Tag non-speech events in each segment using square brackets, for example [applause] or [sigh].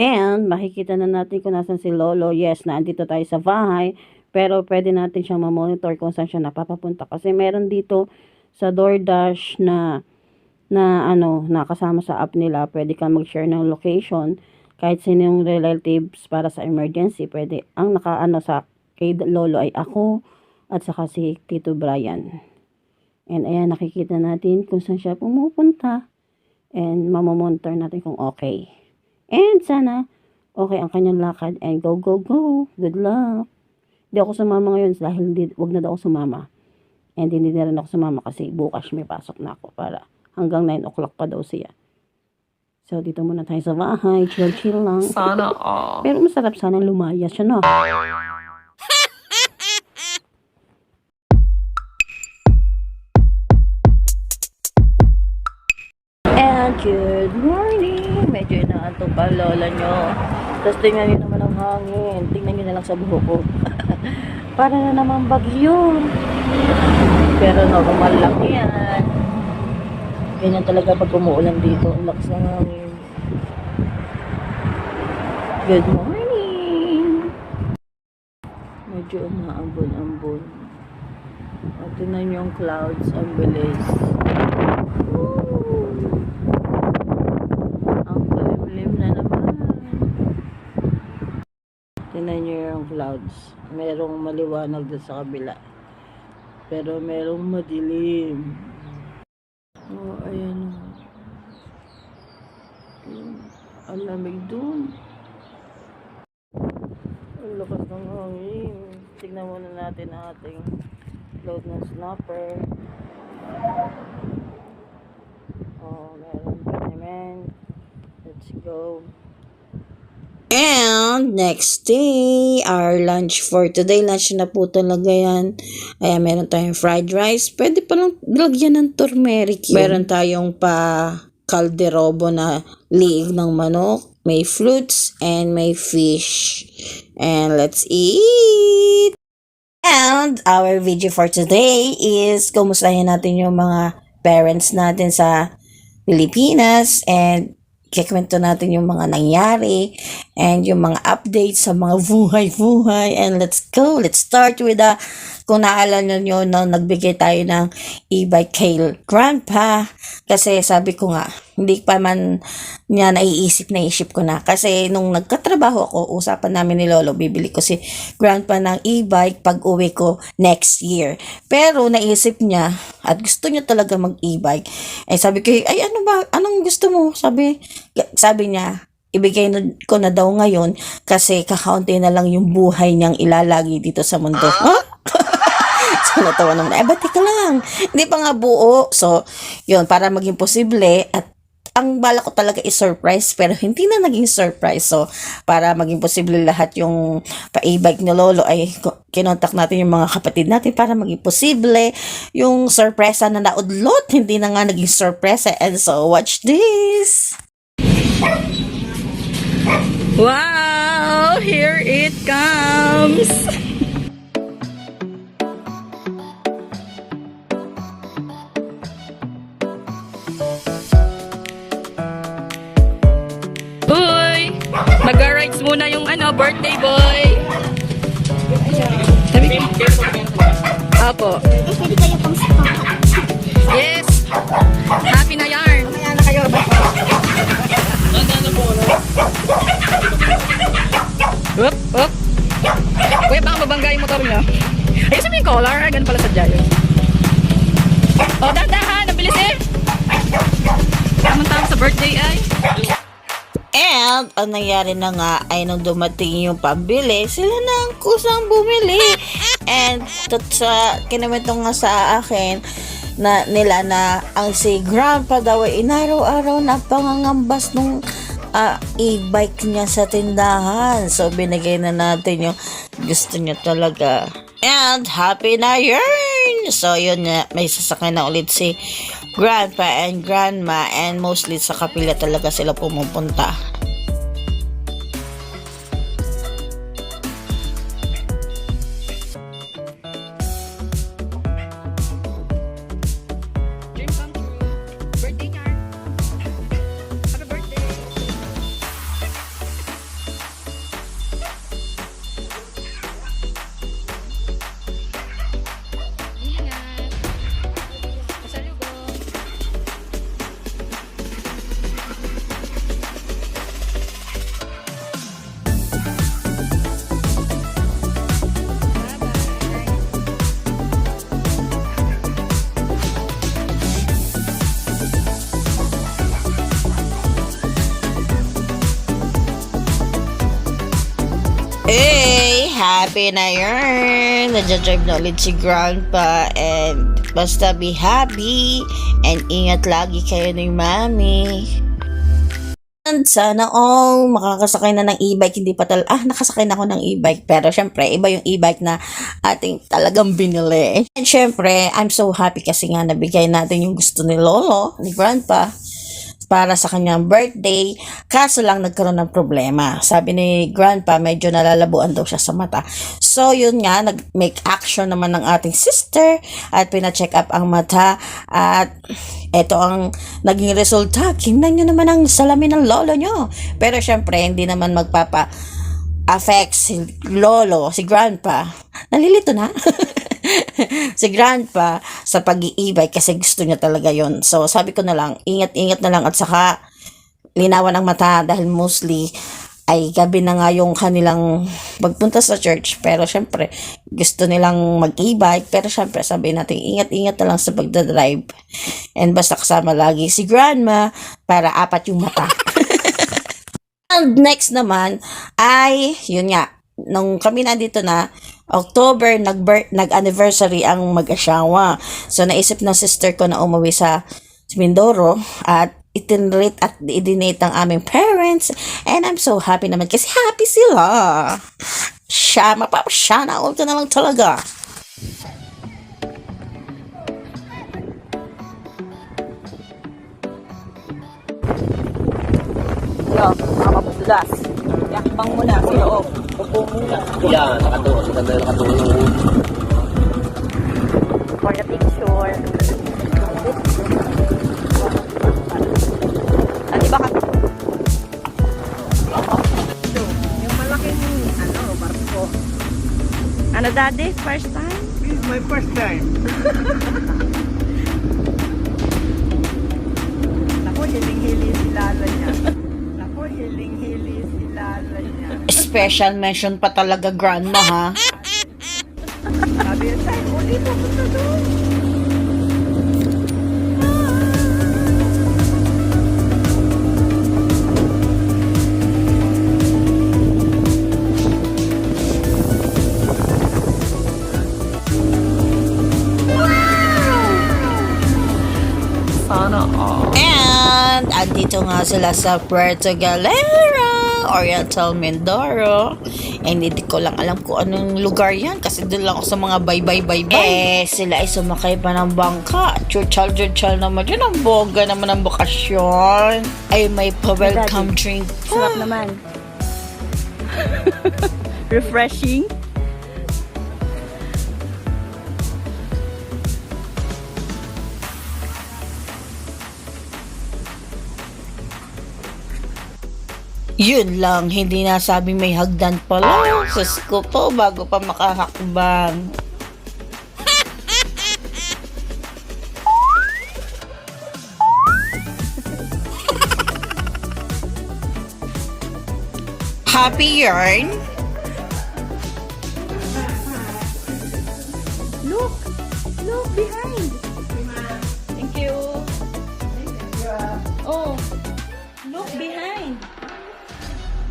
And makikita na natin kung nasan si Lolo. Yes, naandito tayo sa bahay. Pero pwede natin siyang mamonitor kung saan siya napapapunta. Kasi meron dito sa DoorDash na na ano, nakasama sa app nila, pwede kang mag-share ng location kahit sino yung relatives para sa emergency, pwede. Ang nakaano sa kay Lolo ay ako at saka si Tito Brian. And ayan, nakikita natin kung saan siya pumupunta. And mamamonitor natin kung okay. And sana, okay ang kanyang lakad. And go, go, go. Good luck. Hindi ako sumama ngayon dahil hindi, wag na daw ako sumama. And hindi na rin ako sumama kasi bukas may pasok na ako para hanggang 9 o'clock pa daw siya. So, dito muna tayo sa bahay. Chill-chill lang. Sana [laughs] all. Pero masarap sana lumaya siya, no? [laughs] And good morning! Medyo inaantok pa lola nyo. Tapos tingnan nyo naman ang hangin. Tingnan nyo na lang sa buhok ko. [laughs] Para na naman bagyo. Pero normal lang yan. Ganyan talaga pag umuulan dito. Ang lakas ng hangin. Good morning! Medyo umaambon-ambon. At tingnan nyo yung clouds. Ang bilis. Woo! Ang kalimlim na naman. Tingnan nyo yung clouds. Merong maliwanag doon sa kabila. Pero merong madilim. Oh, ayan. Ang lamig doon. Ang lakas ng hangin. Tignan muna natin ang ating load ng snapper. Oh, meron pa naman. Let's go. And next day, our lunch for today, lunch na po talaga yan. Ayan, meron tayong fried rice. Pwede pa lang lagyan ng turmeric yun. Meron tayong pa kalderobo na liig ng manok. May fruits and may fish. And let's eat! And our video for today is kumustahin natin yung mga parents natin sa Pilipinas and kikwento natin yung mga nangyari and yung mga updates sa mga buhay-buhay. And let's go let's start with the kung naalala nyo no, nagbigay tayo ng e-bike kay grandpa. Kasi sabi ko nga hindi pa man niya naiisip naisip ko na kasi nung nagkatrabaho ako usapan namin ni Lolo bibili ko si grandpa ng e-bike pag uwi ko next year pero naisip niya at gusto niya talaga mag e-bike eh sabi ko ay ano ba anong gusto mo sabi sabi niya ibigay ko na daw ngayon kasi kakaunti na lang yung buhay niyang ilalagi dito sa mundo. Huh? [laughs] so, natawa naman. Eh, ba't lang? Hindi pa nga buo. So, yun, para maging posible at ang bala ko talaga i-surprise pero hindi na naging surprise. So, para maging posible lahat yung pa-e-bike ni Lolo ay kinontak natin yung mga kapatid natin para maging posible yung surpresa na naudlot. Hindi na nga naging surpresa. And so, watch this! Wow! Here it comes! Mag-rides muna yung ano, birthday boy. Sabi ko. Apo. Yes! Happy na yarn! Kaya na kayo. Up, up. Kuya, baka mabangga yung motor niya. Ayusin mo yung collar. Ganun pala sadya yun. Oh, dahan-dahan. Ang bilis eh. Tamang-tama sa birthday ay. And, ang nangyari na nga ay nung dumating yung pambili, sila na ang kusang bumili. And, tot sa, kinamento nga sa akin, na nila na ang si grandpa daw ay inaraw-araw na pangangambas nung ah, e-bike niya sa tindahan. So, binigay na natin yung gusto niya talaga. And, happy na yarn! So, yun na, may sasakay na ulit si grandpa and grandma and mostly sa kapila talaga sila pumupunta. Hey, happy na yun! Nadja-drive na ulit si Grandpa and basta be happy and ingat lagi kayo ni Mami. And sana all makakasakay na ng e-bike, hindi pa tal ah, nakasakay na ako ng e-bike. Pero syempre, iba yung e-bike na ating talagang binili. And syempre, I'm so happy kasi nga nabigay natin yung gusto ni Lolo, ni Grandpa para sa kanyang birthday. Kaso lang nagkaroon ng problema. Sabi ni Grandpa, medyo nalalabuan daw siya sa mata. So, yun nga, nag-make action naman ng ating sister at pina-check up ang mata at eto ang naging resulta. Tingnan nyo naman ang salamin ng lolo nyo. Pero syempre, hindi naman magpapa affect si lolo, si grandpa. Nalilito na. [laughs] [laughs] si grandpa sa pag-iibay kasi gusto niya talaga yon So, sabi ko na lang, ingat-ingat na lang at saka linawan ang mata dahil mostly ay gabi na nga yung kanilang magpunta sa church. Pero syempre, gusto nilang mag-e-bike. Pero syempre, sabi natin, ingat-ingat na lang sa pagdadrive. And basta kasama lagi si grandma para apat yung mata. [laughs] And next naman ay, yun nga, nung kami nandito na, October, nag nag-anniversary ang mag-asawa. So, naisip ng sister ko na umuwi sa Mindoro at itinrate at idinate ang aming parents. And I'm so happy naman kasi happy sila. Siya, mapapasya na all ka na lang talaga. Yo, mga mabulas. Yakbang mo na sa loob. Upo muna. Yan, nakatuwa. Si Tanda nakatuwa ng For the picture. Ano ba? Yung malaking, ano, barko. Ano, daddy? First time? This is my first time. [laughs] Special mention pa talaga grandma ha. Sabi niya, Tay, uli mo punta doon. Sana all. And, andito nga sila sa Puerto Galera, Oriental Mindoro. And hindi ko lang alam kung anong lugar yan kasi doon lang ako sa mga bye-bye-bye-bye. Eh, sila ay sumakay pa ng bangka. Chuchal-chuchal naman yun. Ang boga naman ng bakasyon. Ay, may pa-welcome drink. Sarap naman. [laughs] Refreshing. Yun lang, hindi nasabing may hagdan pala. Sus ko po, bago pa makahakbang. [laughs] Happy yarn? Look! Look behind! Thank you. Oh, look behind.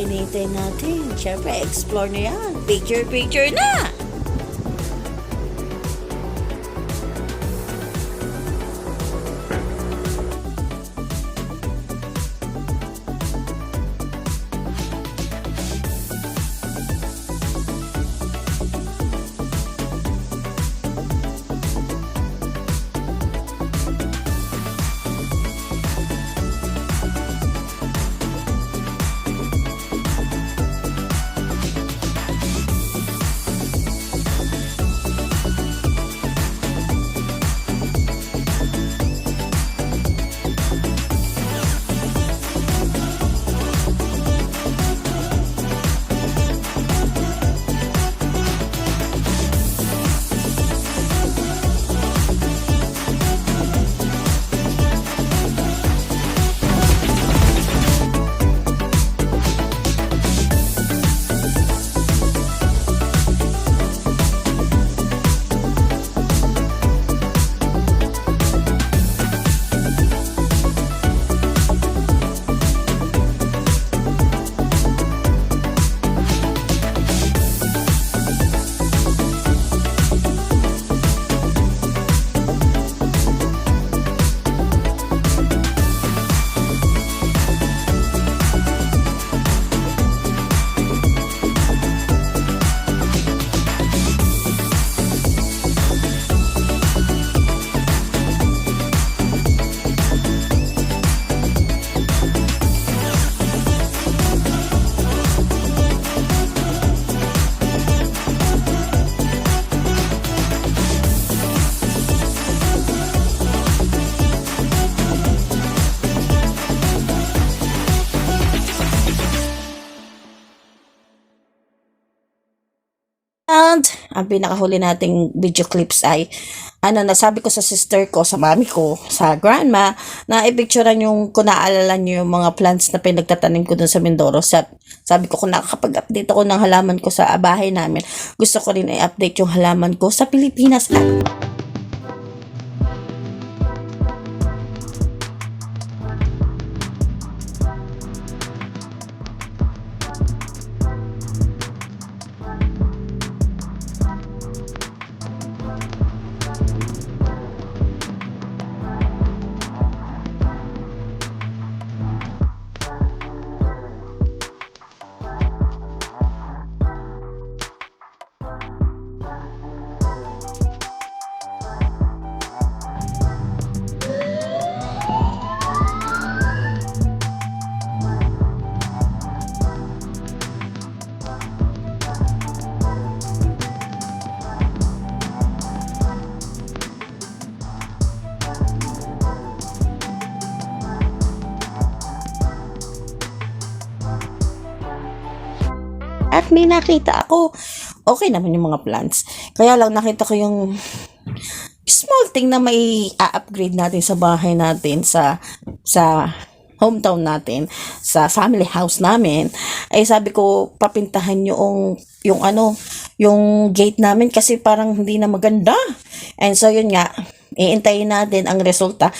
Inintay natin? Siyempre, explore na yan. Picture, picture na! Ang pinakahuli nating video clips ay, ano, nasabi ko sa sister ko, sa mami ko, sa grandma, na i-picturean yung, kung naaalala niyo yung mga plants na pinagtatanim ko dun sa Mindoro. Sa, sabi ko, kung nakakapag-update ako ng halaman ko sa bahay namin, gusto ko rin i-update yung halaman ko sa Pilipinas. At At may nakita ako. Okay naman yung mga plants. Kaya lang nakita ko yung small thing na may a-upgrade natin sa bahay natin sa sa hometown natin, sa family house namin, ay sabi ko, papintahan yung, yung ano, yung gate namin kasi parang hindi na maganda. And so, yun nga, iintayin natin ang resulta.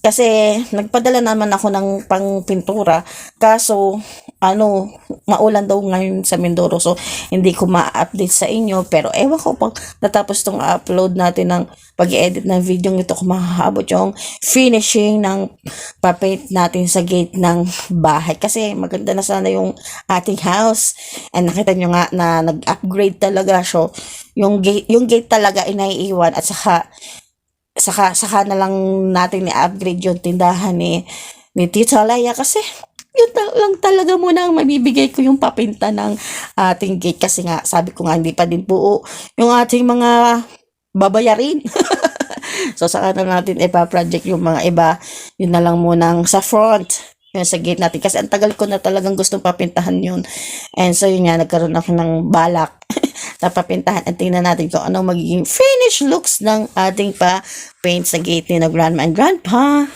Kasi, nagpadala naman ako ng pangpintura. Kaso, ano, maulan daw ngayon sa Mindoro. So, hindi ko ma-update sa inyo. Pero, ewan ko pag natapos tong upload natin ng pag-edit ng video nito, kung mahahabot yung finishing ng papaint natin sa gate ng bahay. Kasi, maganda na sana yung ating house. And nakita nyo nga na nag-upgrade talaga. So, yung gate, yung gate talaga ay naiiwan. At saka, saka saka na lang natin ni-upgrade yung tindahan ni ni Tita Laya kasi yun ta- lang talaga muna ang mabibigay ko yung papinta ng ating gate. Kasi nga sabi ko nga hindi pa din buo yung ating mga babayarin. [laughs] so saka na natin ipa-project yung mga iba. Yun na lang munang sa front yun sa gate natin. Kasi ang tagal ko na talagang gustong papintahan yun. And so yun nga nagkaroon ako ng balak [laughs] na papintahan. At tingnan natin kung anong magiging finish looks ng ating pa paint sa gate ni na grandma and grandpa.